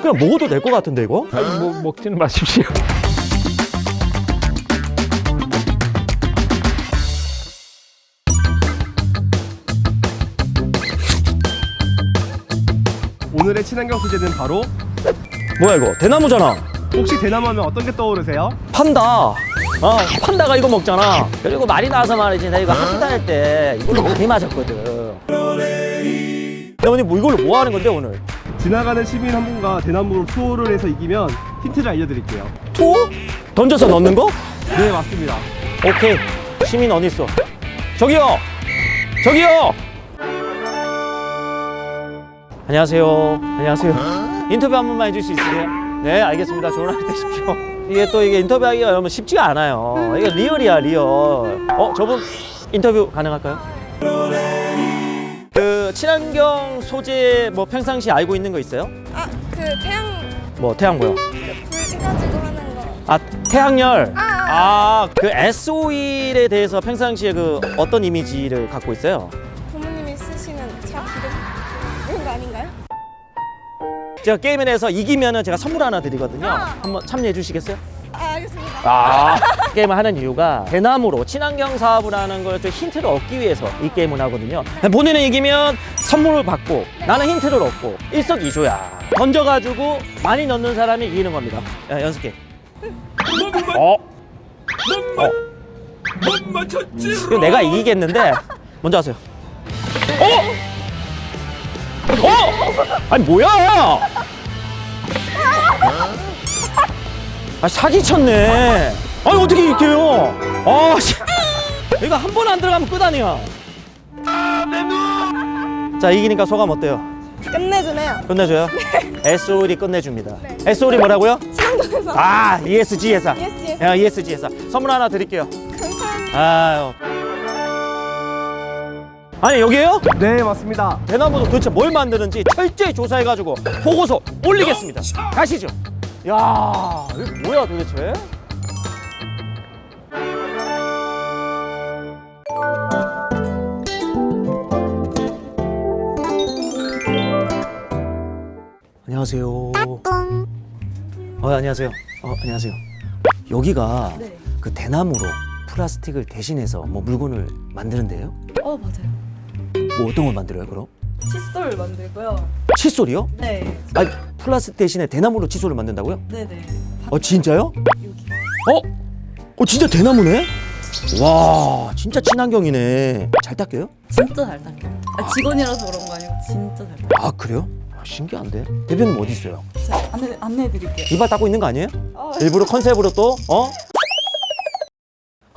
그냥 먹어도 될 것 같은데 이거? 아니, 뭐 먹지는 마십시오. 오늘의 친환경 소재는 바로 뭐야 이거? 대나무잖아. 혹시 대나무 하면 어떤 게 떠오르세요? 판다. 어, 판다가 이거 먹잖아. 그리고 말이 나와서 말이지. 나 이거 학교 다닐 때 이걸로 많이 맞았거든. 언니 뭐 이걸로 뭐 하는 건데 오늘? 지나가는 시민 한 분과 대나무로 투어를 해서 이기면 힌트를 알려드릴게요. 투? 던져서 넣는 거? 네 맞습니다. 오케이. 시민 어디 있어? 저기요. 저기요. 안녕하세요. 안녕하세요. 인터뷰 한 번만 해줄 수 있으세요? 네, 알겠습니다. 좋은 하루 되십시오. 이게 또 이게 인터뷰하기가 여러분 쉽지가 않아요. 이게 리얼이야, 리얼. 어, 저분 인터뷰 가능할까요? 그 친환경 소재 뭐 평상시 알고 있는 거 있어요? 아, 그 태양 뭐 태양 뭐요? 불 해가지고 하는 거. 아 태양열. 아, 아. 아그 SO일에 대해서 평상시에 그 어떤 이미지를 갖고 있어요? 부모님이 쓰시는 차 기름 이런 거 아닌가요? 제가 게임에 대해서 이기면은 제가 선물 하나 드리거든요. 아. 한번 참여해 주시겠어요? 아, 게임을 하는 이유가 대나무로 친환경 사업을 하는 걸 좀 힌트를 얻기 위해서 이 게임을 하거든요. 본인은 이기면 선물을 받고 나는 힌트를 얻고 일석이조야. 던져가지고 많이 넣는 사람이 이기는 겁니다. 야, 연습 게임. 어? 어? 이거 내가 이기겠는데 먼저 하세요. 어? 어? 아니 뭐야? 아 사기쳤네. 아니 어떻게 이렇게 해요? 아 씨. 이거 한 번 안 들어가면 끝 아니야. 자 이기니까 소감 어때요? 끝내주네요. 끝내줘요? SOL이 끝내줍니다. SOL이 뭐라고요? 친환경에서. 아 ESG 회사. ESG 회사. 야, ESG 회사. 선물 하나 드릴게요. 감사합니다. 아유. 아니 여기에요? 네 맞습니다. 대나무도 도대체 뭘 만드는지 철저히 조사해가지고 보고서 올리겠습니다. 가시죠. 야, 이거 뭐야 도대체? 안녕하세요. 어, 안녕하세요. 어, 안녕하세요. 여기가 그 대나무로 플라스틱을 대신해서 뭐 물건을 만드는데요? 어 맞아요. 뭐 어떤 걸 만들어요, 그럼? 칫솔 만들고요. 칫솔이요? 네. 아니 플라스틱 대신에 대나무로 칫솔을 만든다고요? 네네. 어 진짜요? 여기. 어? 어 진짜 대나무네? 와 진짜 친환경이네 잘 닦여요? 진짜 잘 닦여요. 아, 직원이라서 그런 거 아니고 진짜 잘 닦여요. 아 그래요? 아, 신기한데 대표님 어디 있어요? 제가 안내 안내해 드릴게요. 이발 닦고 있는 거 아니에요? 아, 일부러 컨셉으로 또 어?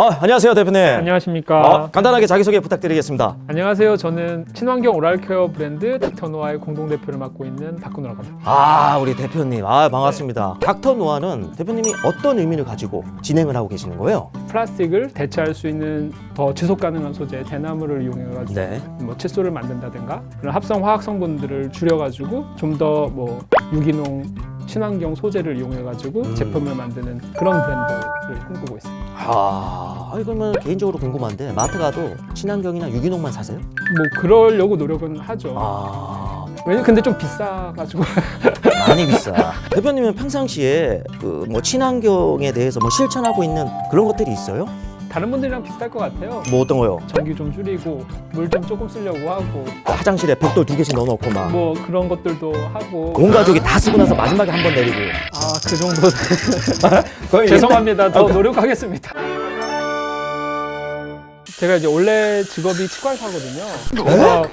아 안녕하세요 대표님 안녕하십니까. 어, 간단하게 자기소개 부탁드리겠습니다 안녕하세요. 저는 친환경 오랄케어 브랜드 닥터노아의 공동대표를 맡고 있는 박근호라고 합니다. 아 우리 대표님 아 반갑습니다 닥터 노아는 대표님이 어떤 의미를 가지고 진행을 하고 계시는 거예요? 플라스틱을 대체할 수 있는 더 지속 가능한 소재 대나무를 이용해가지고 네 뭐 칫솔을 만든다든가 그런 합성 화학 성분들을 줄여가지고 좀 더 뭐 유기농 친환경 소재를 이용해가지고 음. 제품을 만드는 그런 브랜드를 꿈꾸고 있습니다. 아, 아니, 그러면 개인적으로 궁금한데 마트 가도 친환경이나 유기농만 사세요? 뭐 그러려고 노력은 하죠. 아, 왜냐 근데 좀 비싸가지고 많이 비싸. 대표님은 평상시에 그 뭐 친환경에 대해서 뭐 실천하고 있는 그런 것들이 있어요? 다른 분들이랑 비슷할 것 같아요. 뭐 어떤 거요? 전기 좀 줄이고 물 좀 조금 쓰려고 하고 화장실에 벽돌 두 개씩 넣어놓고 막. 뭐 그런 것들도 하고 온 가족이 다 쓰고 나서 마지막에 한 번 내리고. 아 그 정도 거의 죄송합니다 더 아, 노력하겠습니다 제가 이제 원래 직업이 치과 의사거든요 그래서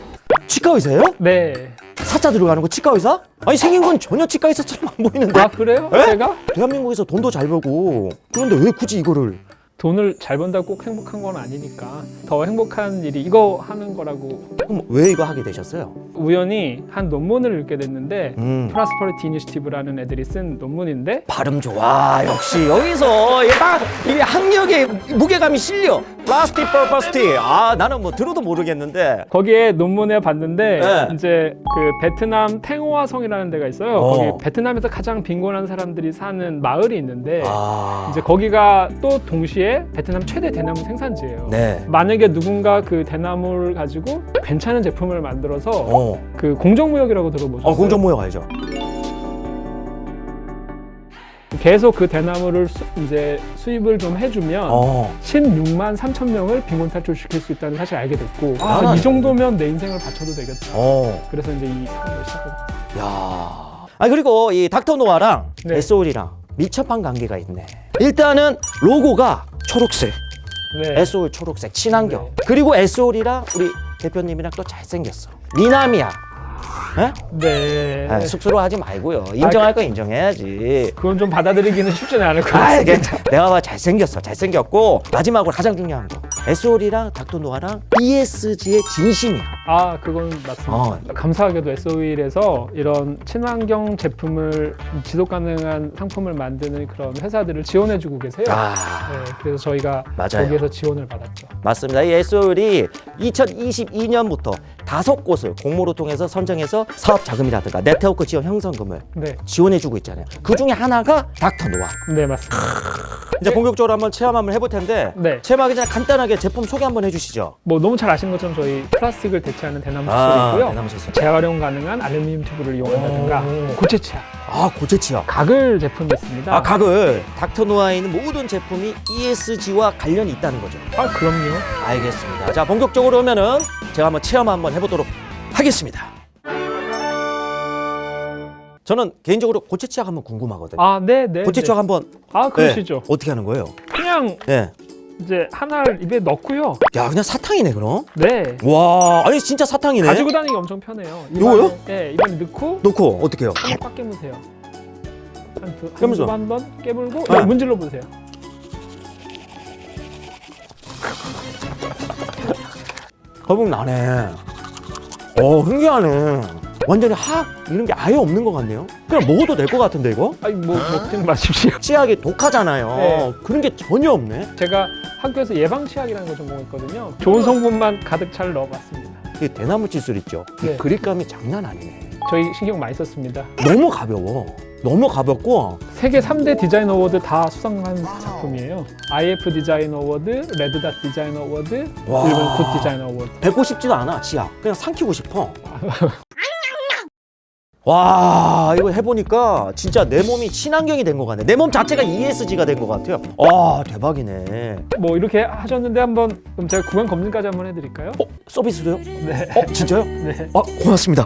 치과 의사예요? 네. 사자 들어가는 거 치과 의사? 아니 생긴 건 전혀 치과 의사처럼 안 보이는데. 아 그래요? 에? 제가 대한민국에서 돈도 잘 벌고 그런데 왜 굳이 이거를? 돈을 잘 번다고 꼭 행복한 건 아니니까 더 행복한 일이 이거 하는 거라고 그럼 왜 이거 하게 되셨어요? 우연히 한 논문을 읽게 됐는데 음. 프라스퍼리티 이니시티브라는 애들이 쓴 논문인데 발음 좋아 역시 여기서 이게 딱 이게 학력의 무게감이 실려 플라스틱 퍼퍼스티 아 나는 뭐 들어도 모르겠는데 거기에 논문에 봤는데 네. 이제 그 베트남 탱호아성이라는 데가 있어요. 어. 거기 베트남에서 가장 빈곤한 사람들이 사는 마을이 있는데 아 이제 거기가 또 동시에 베트남 최대 대나무 생산지예요. 네. 만약에 누군가 그 대나무를 가지고 괜찮은 제품을 만들어서 어. 어. 그 공정무역이라고 들어보셨어요? 어, 공정무역 알죠? 계속 그 대나무를 수, 이제 수입을 좀 해주면 어. 16만 3천 명을 빈곤 탈출시킬 수 있다는 사실 알게 됐고 아, 아, 네. 이 정도면 내 인생을 바쳐도 되겠다. 어. 그래서 이제 이 사업을 시작했어요. 야. 아 그리고 이 닥터 노아랑 네. SOL이랑 밀접한 관계가 있네. 일단은 로고가 초록색, 네. SOL 초록색, 친환경. 네. 그리고 SOL이랑 우리 대표님이랑 또 잘생겼어. 미남이야. 에? 네. 아, 쑥스러워 하지 말고요. 인정할 거 인정해야지. 그건 좀 받아들이기는 쉽지는 않을 것 아, 같아요. 이게 내가 봐 잘생겼어. 잘생겼고 마지막으로 가장 중요한 거. SOL이랑 닥터 노아랑 ESG의 진심이야. 아, 그건 맞습니다. 어. 감사하게도 SO일에서 이런 친환경 제품을 지속 가능한 상품을 만드는 그런 회사들을 지원해주고 계세요. 아. 네, 그래서 저희가 맞아요. 거기에서 지원을 받았죠. 맞습니다. 이 SOL이 2022년부터 다섯 곳을 공모를 통해서 선정해서 사업 자금이라든가 네트워크 지원 형성금을 네, 지원해주고 있잖아요. 그 중에 하나가 닥터 노아. 네 맞습니다. 이제 본격적으로 한번 체험 한번 해볼 텐데 네. 체험하기 전에 간단하게 제품 소개 한번 해주시죠. 뭐 너무 잘 아시는 것처럼 저희 플라스틱을 대체하는 대나무 아, 칫솔이고요. 대나무 칫솔. 재활용 가능한 알루미늄 튜브를 이용한다든가 오. 고체 치약, 아 고체치약. 가글 제품이 있습니다. 아 각을 닥터 노아에 있는 모든 제품이 ESG와 관련이 있다는 거죠. 아, 그럼요. 알겠습니다. 자 본격적으로 오면은 제가 한번 체험 한번 해보도록 하겠습니다. 저는 개인적으로 고체치약 한번 궁금하거든요. 아, 네, 네. 고체치약 네. 한번 아, 그러시죠. 네, 어떻게 하는 거예요? 그냥 네. 이제 하나를 입에 넣고요. 야 그냥 사탕이네 그럼. 네. 와 아니 진짜 사탕이네. 가지고 다니기 엄청 편해요. 요거요? 네, 입안에 넣고 놓고 어떻게 해요? 한번 꽉 깨무세요. 한 두? 한번 깨물고 네. 네. 문질러 보세요. 거북 나네. 어 흥미하네. 완전히 학 이런 게 아예 없는 것 같네요. 그냥 먹어도 될 것 같은데 이거? 아니 뭐 먹지는 마십시오. 치약이 독하잖아요. 네. 그런 게 전혀 없네. 제가 학교에서 예방 치약이라는 걸 전공했거든요. 좋은 성분만 가득 잘 넣어봤습니다. 이 대나무 칫솔 있죠. 이 네. 그립감이 장난 아니네. 저희 신경 많이 썼습니다. 너무 가벼워. 너무 가볍고 세계 3대 디자인 어워드 다 수상한 작품이에요. IF 디자인 어워드, 레드닷 디자인 어워드, 와. 일본 굿 디자인 어워드. 뱉고 싶지도 않아 치약. 그냥 삼키고 싶어. 와 이거 해보니까 진짜 내 몸이 친환경이 된 것 같네. 내 몸 자체가 ESG가 된 것 같아요. 아 대박이네. 뭐 이렇게 하셨는데 한번 그럼 제가 구강 검진까지 한번 해드릴까요? 어 서비스로요? 네. 어 진짜요? 네. 아 고맙습니다.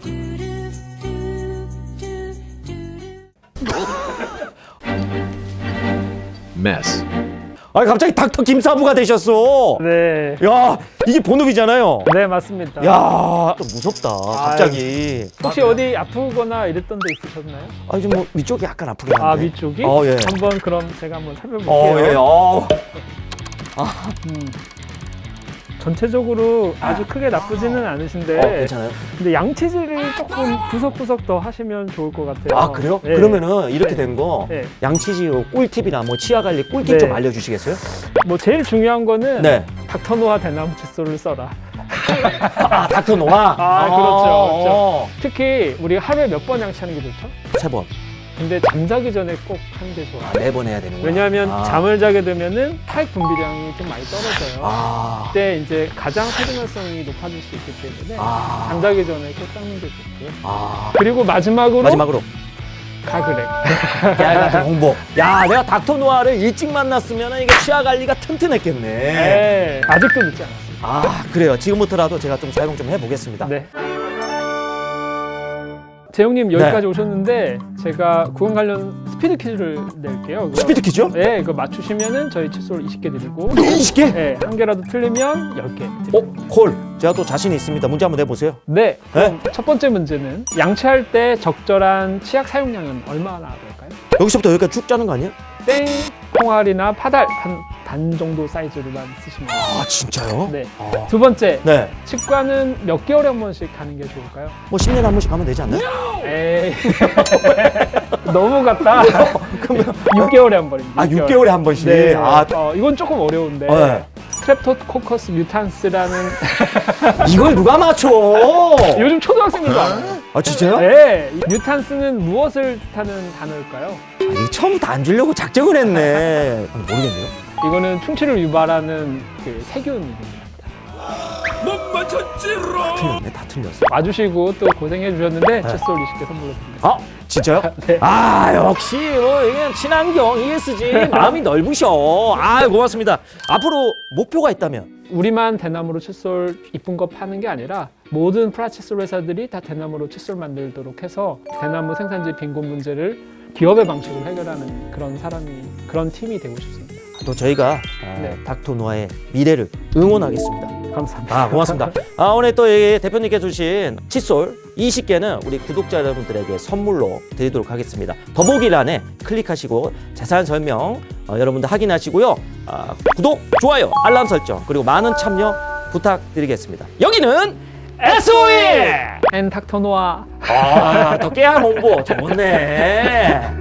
mess. 아 갑자기 닥터 김사부가 되셨어. 네. 야 이게 본업이잖아요. 네 맞습니다. 야, 좀 무섭다. 갑자기. 혹시 어디 아프거나 이랬던 데 있으셨나요? 아, 이제 뭐 위쪽이 약간 아프긴 한데. 아 위쪽이? 어, 예. 한번 그럼 제가 한번 살펴볼게요. 어, 예. 어. 음. 전체적으로 아주 크게 나쁘지는 않으신데 어, 괜찮아요? 근데 양치질을 조금 구석구석 더 하시면 좋을 것 같아요. 아, 그래요? 네. 그러면은 이렇게 네. 된 거 네. 양치지 꿀팁이나 뭐 치아 관리 꿀팁 네. 좀 알려 주시겠어요? 뭐 제일 중요한 거는 네. 닥터노아 대나무 칫솔을 써라. 아, 닥터 노아. 아, 그렇죠, 어, 특히 우리 하루에 몇 번 양치하는 게 좋죠? 세 번. 근데 잠자기 전에 꼭 하는 게 좋아요. 아, 네번 해야 되는구나. 왜냐하면 아. 잠을 자게 되면은 타액 분비량이 좀 많이 떨어져요. 아. 그때 이제 가장 세균활성이 높아질 수 있기 때문에 아. 잠자기 전에 꼭 닦는 게 좋고요. 아. 그리고 마지막으로 마지막으로 가글액. 깨알 같은 홍보. 야, 내가 닥터 노아를 일찍 만났으면 이게 치아 관리가 튼튼했겠네. 네. 아직도 늦지 않았습니다. 아, 그래요. 지금부터라도 제가 좀 사용 좀 해보겠습니다. 네. 재용님 네. 여기까지 오셨는데 제가 구강 관련 스피드 퀴즈를 낼게요. 그거- 스피드 퀴즈요? 네, 이거 맞추시면은 저희 칫솔 20개 드리고 20개? 네, 한 개라도 틀리면 10개. 어, 콜. 제가 또 자신 있습니다. 문제 한번 내보세요. 네, 그럼 첫 번째 문제는 양치할 때 적절한 치약 사용량은 얼마나 될까요? 여기서부터 여기까지 쭉 짜는 거 아니에요? 땡, 콩알이나 파달 한단 정도 사이즈로만 쓰시면 돼요. 아, 진짜요? 네. 아. 두 번째, 네. 치과는 몇 개월에 한 번씩 가는 게 좋을까요? 뭐 10년에 한 번씩 가면 되지 않나요? 에이, 너무 같다. 그러면 6개월에 한 번입니다. 아, 6개월에 한 번씩. 네. 아, 어, 이건 조금 어려운데. 네. 스트랩토코커스 뮤탄스라는 이걸 누가 맞춰? 요즘 초등학생들도 알아요. 아, 진짜요? 네, 이 뮤탄스는 무엇을 뜻하는 단어일까요? 아, 이거 처음부터 안 주려고 작정을 했네. 아, 모르겠네요. 이거는 충치를 유발하는 그 세균입니다. 틀렸네, 다 틀렸어. 와주시고 또 고생해 주셨는데 칫솔 20개 선물로 드립니다. 아, 진짜요? 네. 아, 역시 뭐 이게 친환경 ESG 마음이 넓으셔. 아, 고맙습니다. 앞으로 목표가 있다면 우리만 대나무로 칫솔 이쁜 거 파는 게 아니라 모든 프라 칫솔 회사들이 다 대나무로 칫솔 만들도록 해서 대나무 생산지 빈곤 문제를 기업의 방식으로 해결하는 그런 사람이 그런 팀이 되고 싶습니다. 또 저희가 아, 네. 닥터 노아의 미래를 응원하겠습니다. 감사합니다. 아, 고맙습니다. 아, 오늘 또 이 대표님께 주신 칫솔 20개는 우리 구독자 여러분들에게 선물로 드리도록 하겠습니다. 더보기란에 클릭하시고 자세한 설명 어, 여러분들 확인하시고요. 아, 구독, 좋아요, 알람 설정 그리고 많은 참여 부탁드리겠습니다. 여기는 SOE! 앤 닥터 노아 아, 더 깨알 홍보 좋네.